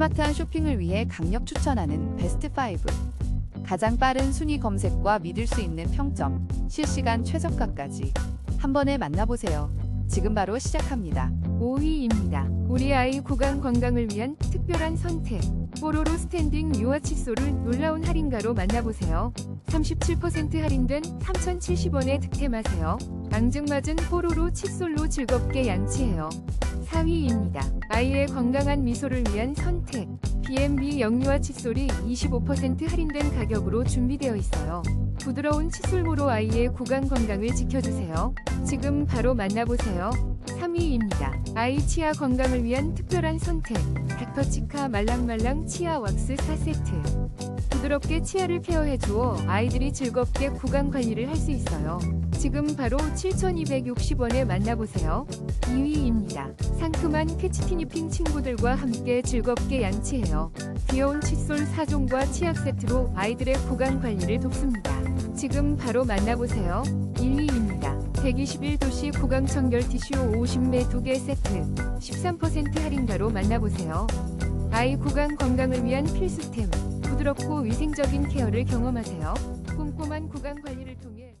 스마트한 쇼핑을 위해 강력 추천하는 베스트 5. 가장 빠른 순위 검색과 믿을 수 있는 평점, 실시간 최저가까지 한 번에 만나보세요. 지금 바로 시작합니다. 5위입니다. 우리 아이 구강 건강을 위한 특별한 선택. 뽀로로 스탠딩 유아 칫솔을 놀라운 할인가로 만나보세요. 37% 할인된 3,070원에 득템하세요. 앙증맞은 뽀로로 칫솔로 즐겁게 양치해요. 4위입니다. 아이의 건강한 미소를 위한 선택. B&B 영유아 칫솔이 25% 할인된 가격으로 준비되어 있어요. 부드러운 칫솔모로 아이의 구강 건강을 지켜주세요. 지금 바로 만나보세요. 3위입니다. 아이 치아 건강을 위한 특별한 선택. 닥터치카 말랑말랑 치아 왁스 4세트. 부드럽게 치아를 케어해 주어 아이들이 즐겁게 구강 관리를 할 수 있어요. 지금 바로 7,260원에 만나보세요. 2위입니다. 상큼한 캐치티니핑 친구들과 함께 즐겁게 양치해요. 귀여운 칫솔 4종과 치약 세트로 아이들의 구강 관리를 돕습니다. 지금 바로 만나보세요. 1위입니다. 121도씨 구강 청결 티슈 50매 2개 세트 13% 할인가로 만나보세요. 아이 구강 건강을 위한 필수템 부드럽고 위생적인 케어를 경험하세요. 꼼꼼한 구강 관리를 통해